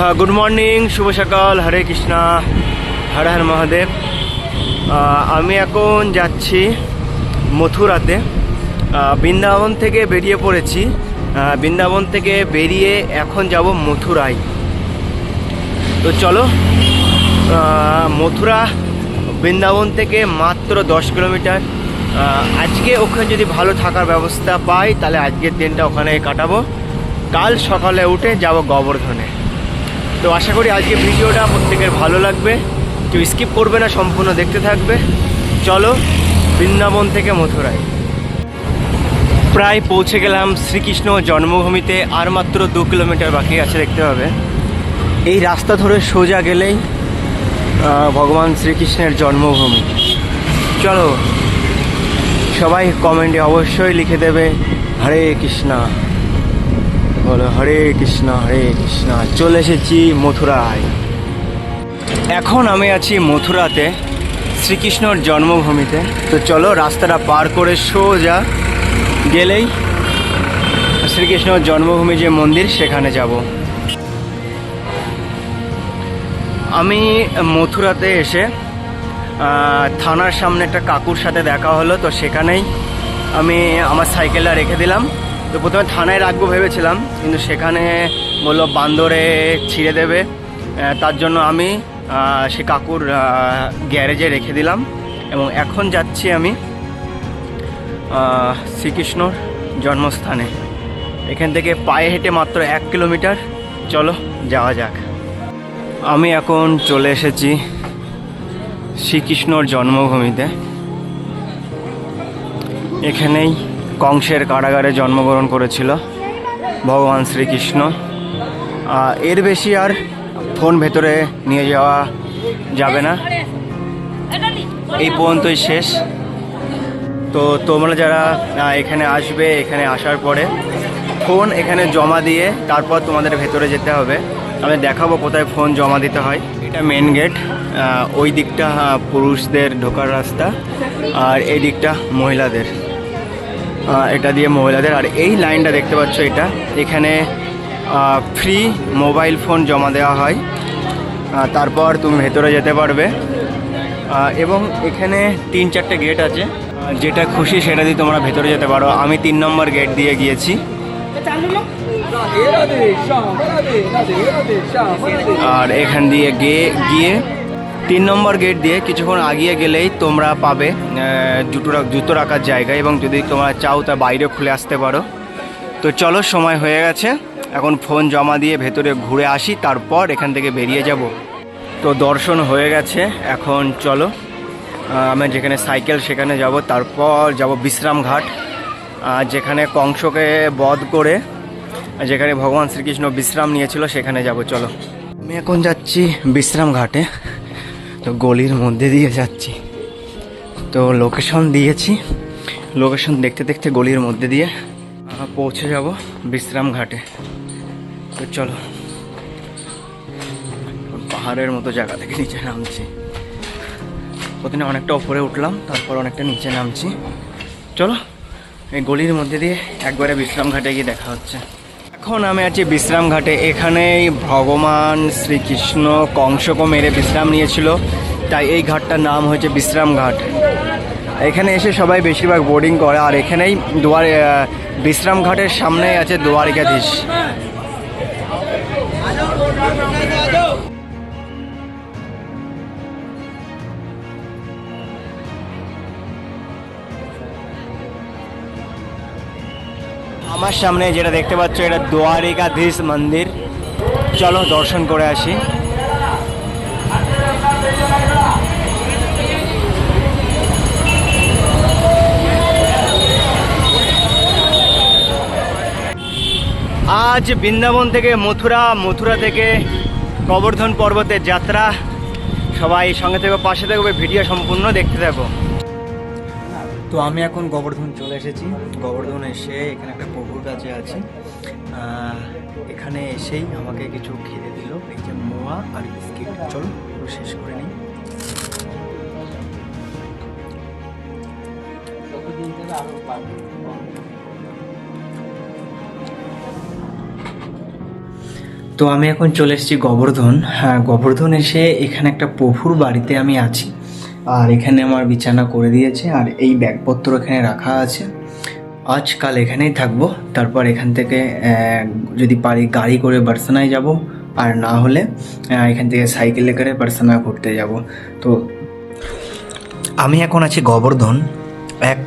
Good morning শুভ সকাল, হরে কৃষ্ণা, হর হর মহাদেব। আমি এখন যাচ্ছি মথুরাতে। বৃন্দাবন থেকে বেরিয়ে পড়েছি। বৃন্দাবন থেকে বেরিয়ে এখন যাব মথুরায়। তো চলো মথুরা বৃন্দাবন থেকে মাত্র দশ কিলোমিটার। আজকে ওখানে যদি ভালো থাকার ব্যবস্থা পাই, তাহলে আজকের দিনটা ওখানে কাটাবো। কাল সকালে উঠে যাব গোবর্ধনে। তো আশা করি আজকে ভিডিওটা প্রত্যেকের ভালো লাগবে। কেউ স্কিপ করবে না, সম্পূর্ণ দেখতে থাকবে। চলো বৃন্দাবন থেকে মথুরায়। প্রায় পৌঁছে গেলাম শ্রীকৃষ্ণ জন্মভূমিতে, আর মাত্র দু কিলোমিটার বাকি আছে দেখতে হবে। এই রাস্তা ধরে সোজা গেলেই ভগবান শ্রীকৃষ্ণের জন্মভূমি। চলো, সবাই কমেন্টে অবশ্যই লিখে দেবে, হরে কৃষ্ণা। বলো, হরে কৃষ্ণ হরে কৃষ্ণ, চলে এসেছি মথুরায়। এখন আমি আছি মথুরাতে, শ্রীকৃষ্ণর জন্মভূমিতে। তো চলো, রাস্তাটা পার করে সোজা গেলেই শ্রীকৃষ্ণর জন্মভূমি যে মন্দির, সেখানে যাব। আমি মথুরাতে এসে থানার সামনে একটা কাকুর সাথে দেখা হলো, তো সেখানেই আমি আমার সাইকেলটা রেখে দিলাম। তো প্রথমে থানায় রাখব ভেবেছিলাম, কিন্তু সেখানে বলল বান্দরে ছিঁড়ে দেবে। তার জন্য আমি সে কাকুর গ্যারেজে রেখে দিলাম। এবং এখন যাচ্ছি আমি শ্রীকৃষ্ণর জন্মস্থানে। এখান থেকে পায়ে হেঁটে মাত্র এক কিলোমিটার। চলো, যাওয়া যাক। আমি এখন চলে এসেছি শ্রীকৃষ্ণর জন্মভূমিতে। এখানেই কংসের কারাগারে জন্মগ্রহণ করেছিল ভগবান শ্রীকৃষ্ণ। এর বেশি আর ফোন ভেতরে নিয়ে যাওয়া যাবে না। এই পর্যন্তই শেষ। তো তোমরা যারা এখানে আসবে, এখানে আসার পরে ফোন এখানে জমা দিয়ে তারপর তোমাদের ভেতরে যেতে হবে। আমি দেখাবো কোথায় ফোন জমা দিতে হয়। এটা মেন গেট ওই দিকটা পুরুষদের ঢোকার রাস্তা, আর এই দিকটা মহিলাদের। এটা দিয়ে মহিলাদের। আর এই লাইনটা দেখতে পাচ্ছ এটা। এখানে ফ্রি মোবাইল ফোন জমা দেওয়া হয়। তারপর তুমি ভেতরে যেতে পারবে। এবং এখানে তিন চারটে গেট আছে। যেটা খুশি সেটা দিয়ে তোমরা ভেতরে যেতে পারো। আমি তিন নম্বর গেট দিয়ে গিয়েছি। আর এখান দিয়ে গিয়ে গিয়ে তিন নম্বর গেট দিয়ে কিছুক্ষণ আগিয়ে গেলেই তোমরা পাবে জুতো জুতো রাখার জায়গা এবং যদি তোমরা চাও তা বাইরে খুলে আসতে পারো। তো চলো, সময় হয়ে গেছে। এখন ফোন জমা দিয়ে ভেতরে ঘুরে আসি, তারপর এখান থেকে বেরিয়ে যাব। তো দর্শন হয়ে গেছে, এখন চলো। আমি যেখানে সাইকেল সেখানে যাব, তারপর যাব বিশ্রাম ঘাট যেখানে কংসকে বধ করে, যেখানে ভগবান শ্রীকৃষ্ণ বিশ্রাম নিয়েছিল, সেখানে যাব, চলো। আমি এখন যাচ্ছি বিশ্রাম ঘাটে। তো গলির মধ্যে দিয়ে যাচ্ছি। তো লোকেশন দিয়েছি। লোকেশন দেখতে দেখতে গলির মধ্যে দিয়ে পৌঁছে যাব বিশ্রাম ঘাটে। তো চলো। পাহাড়ের মতো জায়গা থেকে নিচে নামছি। প্রথমে অনেকটা ওপরে উঠলাম, তারপর অনেকটা নিচে নামছি। চলো, এই গলির মধ্যে দিয়ে একবারে বিশ্রাম ঘাটে গিয়ে দেখা হচ্ছে। এখন আমি আছি বিশ্রাম ঘাটে। এখানেই ভগবান শ্রীকৃষ্ণ কংসকে মেরে বিশ্রাম নিয়েছিল। তাই এই ঘাটটার নাম হয়েছে বিশ্রাম ঘাট। এখানে এসে সবাই বেশিরভাগ বোর্ডিং করে। আর এখানেই দুয়ার বিশ্রাম ঘাটের সামনেই আছে দ্বারিকাধীশ আমার সামনে যেটা দেখতে পাচ্ছ, এটা দ্বারিকাধীশ মন্দির। চলো দর্শন করে আসি। আজ বৃন্দাবন থেকে মথুরা মথুরা থেকে গোবর্ধন পর্বতের যাত্রা। সবাই সঙ্গে থেকে, পাশে থাকবে ভিডিও সম্পূর্ণ দেখতে থাকো। তো আমি এখন গোবর্ধন চলে এসেছি। গোবর্ধন এসে এখানে একটা পুকুর কাছে আছি। এখানে এসেই আমাকে কিছু খেতে দিল। এই যে মোয়া আর বিস্কিট। চলো শেষ করে নিই। তো আমি এখন চলে এসেছি গোবর্ধন। হ্যাঁ গোবর্ধন এসে এখানে একটা প্রভুর বাড়িতে আমি আছি। আর এখানে আমার বিছানা করে দিয়েছে, আর এই ব্যাগপত্র এখানে রাখা আছে। আজকাল এখানেই থাকব, তারপর এখান থেকে যদি পারি গাড়ি করে বার্সানায় যাব, আর না হলে এখান থেকে সাইকেলে করে বার্সানা ঘুরতে যাব। তো আমি এখন আছি গোবর্ধন, এক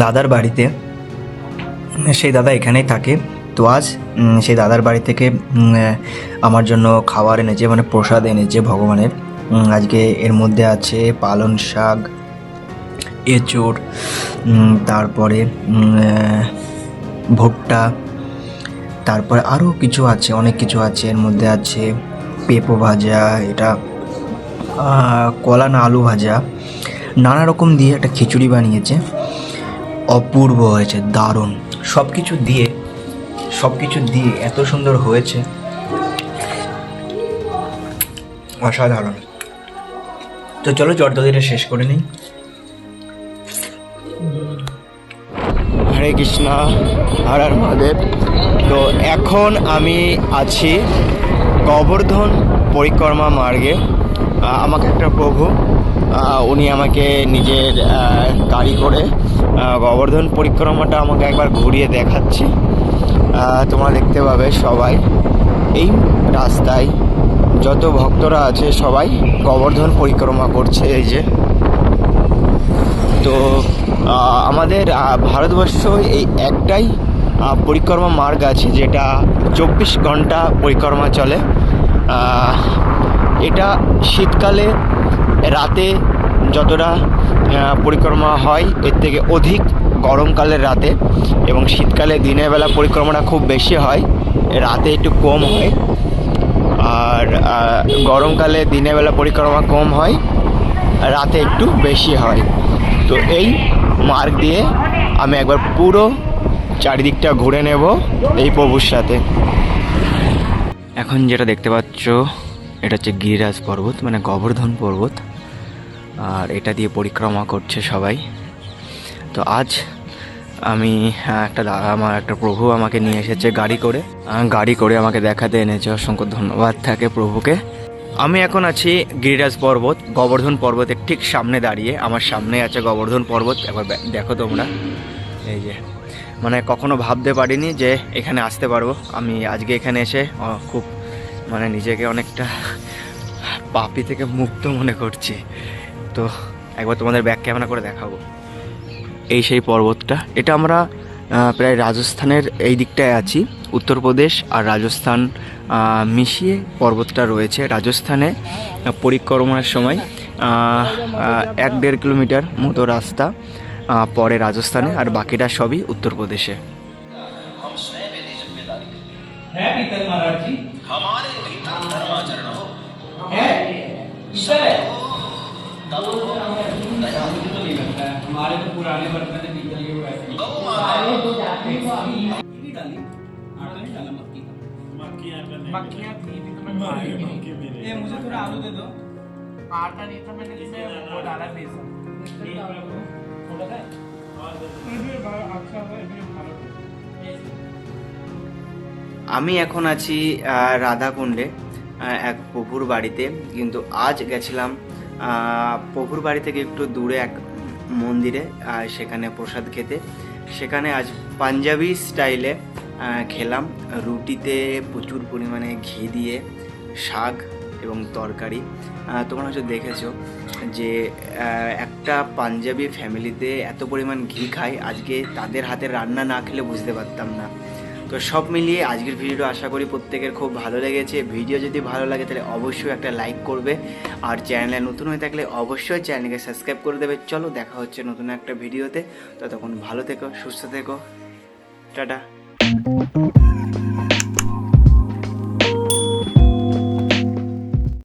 দাদার বাড়িতে। সেই দাদা এখানেই থাকে। তো আজ সেই দাদার বাড়ি থেকে আমার জন্য খাবার এনেছে মানে প্রসাদ এনেছে ভগবানের। আজকে এর মধ্যে আছে পালন শাক, এঁচোড় তারপরে ভুট্টা, তারপরে আরও কিছু আছে, অনেক কিছু আছে। এর মধ্যে আছে পেঁপো ভাজা, এটা কলা না আলু ভাজা। নানা রকম দিয়ে একটা খিচুড়ি বানিয়েছে। অপূর্ব হয়েছে, দারুণ। সব কিছু দিয়ে সব কিছু দিয়ে এত সুন্দর হয়েছে। অসাধারণ। তো চলো চটদদিটা শেষ করে নিই। হরে কৃষ্ণ, হর হর মহাদেব। তো এখন আমি আছি গোবর্ধন পরিক্রমা মার্গে। আমাকে একটা প্রভু উনি আমাকে নিজের গাড়ি করে গোবর্ধন পরিক্রমাটা আমাকে একবার ঘুরিয়ে দেখাচ্ছি। তোমরা দেখতে পাবে সবাই। এই রাস্তায় যত ভক্তরা আছে সবাই গোবর্ধন পরিক্রমা করছে এই যে। তো আমাদের ভারতবর্ষ এই একটাই পরিক্রমা মার্গ আছে যেটা চব্বিশ ঘণ্টা পরিক্রমা চলে। এটা শীতকালে রাতে যতটা পরিক্রমা হয় এর থেকে অধিক গরমকালের রাতে এবং শীতকালে দিনের বেলা পরিক্রমাটা খুব বেশি হয়, রাতে একটু কম হয়। আর গরমকালে দিনের বেলা পরিক্রমা কম হয়, রাতে একটু বেশি হয়। তো এই মার্গ দিয়ে আমি একবার পুরো চারিদিকটা ঘুরে নেব এই প্রভুর সাথে। এখন যেটা দেখতে পাচ্ছ, এটা হচ্ছে গিরিরাজ পর্বত মানে গোবর্ধন পর্বত। আর এটা দিয়ে পরিক্রমা করছে সবাই। তো আজ আমি একটা দা- আমার একটা প্রভু আমাকে নিয়ে এসেছে গাড়ি করে। গাড়ি করে আমাকে দেখাতে এনেছে, অসংখ্য ধন্যবাদ থাকে প্রভুকে। আমি এখন আছি গিরিরাজ পর্বত, গোবর্ধন পর্বতের ঠিক সামনে দাঁড়িয়ে। আমার সামনে আছে গোবর্ধন পর্বত, একবার দেখো তোমরা। এই যে মানে কখনো ভাবতে পারিনি যে এখানে আসতে পারব। আমি আজকে এখানে এসে খুব মানে নিজেকে অনেকটা পাপি থেকে মুক্ত মনে করছি। তো একবার তোমাদের ব্যাক ক্যামেরা করে দেখাবো। এই সেই পর্বতটা। এটা আমরা প্রায় রাজস্থানের এই দিকটায় আছি। উত্তরপ্রদেশ আর রাজস্থান মিশিয়ে পর্বতটা রয়েছে। রাজস্থানে পরিক্রমার সময় এক দেড় কিলোমিটার মতো রাস্তা পরে রাজস্থানে আর বাকিটা সবই উত্তরপ্রদেশে। है भी तो मैं मारी नहीं ये मुझे थोड़ा आलू दे दो आटा नहीं था मैंने इसमें वो डाला बेसन थोड़ा है अच्छा আমি এখন আছি আহ, রাধাকুণ্ডে আহ, এক প্রভুর বাড়িতে কিন্তু আজ গেছিলাম আহ, প্রভুর বাড়ি থেকে একটু দূরে এক মন্দিরে, আর সেখানে প্রসাদ খেতে। সেখানে আজ পাঞ্জাবি স্টাইলে খেলাম। রুটিতে প্রচুর পরিমাণে ঘি দিয়ে শাক এবং তরকারি। তোমরা হচ্ছে দেখেছ যে একটা পাঞ্জাবি ফ্যামিলিতে এত পরিমাণ ঘি খায়, আজকে তাদের হাতের রান্না না খেলে বুঝতে পারতাম না। তো সব মিলিয়ে আজকের ভিডিওটা আশা করি প্রত্যেকের খুব ভালো লেগেছে। ভিডিও যদি ভালো লাগে তাহলে অবশ্যই একটা লাইক করবে। আর চ্যানেলে নতুন হয়ে থাকলে অবশ্যই চ্যানেলকে সাবস্ক্রাইব করে দেবে। চলো দেখা হচ্ছে নতুন একটা ভিডিওতে ততক্ষণ ভালো থেকো, সুস্থ থেকো। টাটা।